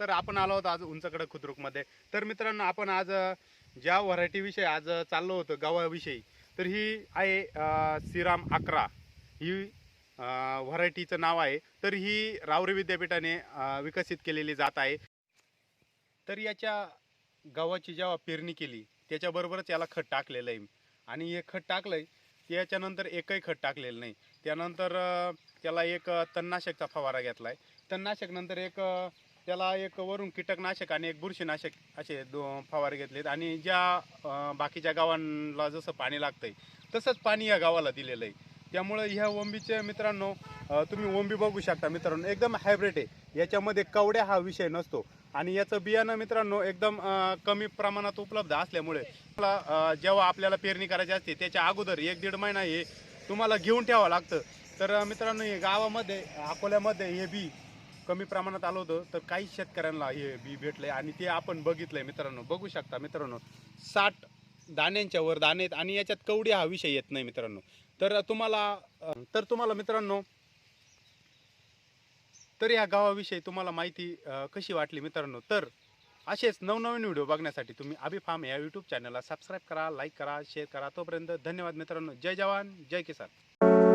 तर आपण आलो होतो आज उंचकडे खुद्रुकमध्ये. तर मित्रांनो आपण आज ज्या व्हरायटीविषयी आज चाललो होतो गावाविषयी तर ही आहे श्रीराम अकरा. ही व्हरायटीचं नाव आहे. तर ही रावरी विद्यापीठाने विकसित केलेली जात आहे. तर याच्या गव्हाची जेव्हा पेरणी केली त्याच्याबरोबरच याला खत टाकलेलं आहे. आणि हे खत टाकलंय त्याच्यानंतर एकही खत टाकलेलं नाही. त्यानंतर त्याला एक तणनाशकचा फवारा घेतला आहे तणनाशक नंतर एक त्याला एक वरून कीटकनाशक आणि एक बुरशीनाशक असे दो फवारे घेतलेत. आणि ज्या बाकीच्या गावांना जसं पाणी लागतंय तसंच पाणी या गावाला दिलेलं आहे. त्यामुळं ह्या ओंबीचे मित्रांनो तुम्ही ओंबी बघू शकता मित्रांनो एकदम हायब्रिड आहे. याच्यामध्ये कवड्या हा विषय नसतो. आणि याचं बियाणं मित्रांनो एकदम कमी प्रमाणात उपलब्ध असल्यामुळे जेव्हा आपल्याला पेरणी करायची असते त्याच्या अगोदर एक दीड महिना हे तुम्हाला घेऊन ठेवावं लागतं. तर मित्रांनो हे गावामध्ये अकोल्यामध्ये हे बी कमी प्रमाणात आलं होतं तर काही शेतकऱ्यांना हे बी भेटलंय आणि ते आपण बघितलंय मित्रांनो. बघू शकता मित्रांनो साठ दाण्यांच्या वर दाणे आहेत आणि याच्यात कवडी हा विषय येत नाही मित्रांनो. तर तुम्हाला तर तुम्हाला मित्रांनो तर या गावाविषयी तुम्हाला माहिती कशी वाटली मित्रांनो? तर असेच नवनवीन व्हिडिओ बघण्यासाठी तुम्ही अभि फार्म या यूट्यूब चॅनलला सबस्क्राईब करा लाईक करा शेअर करा. तोपर्यंत धन्यवाद मित्रांनो. जय जवान जय किसान.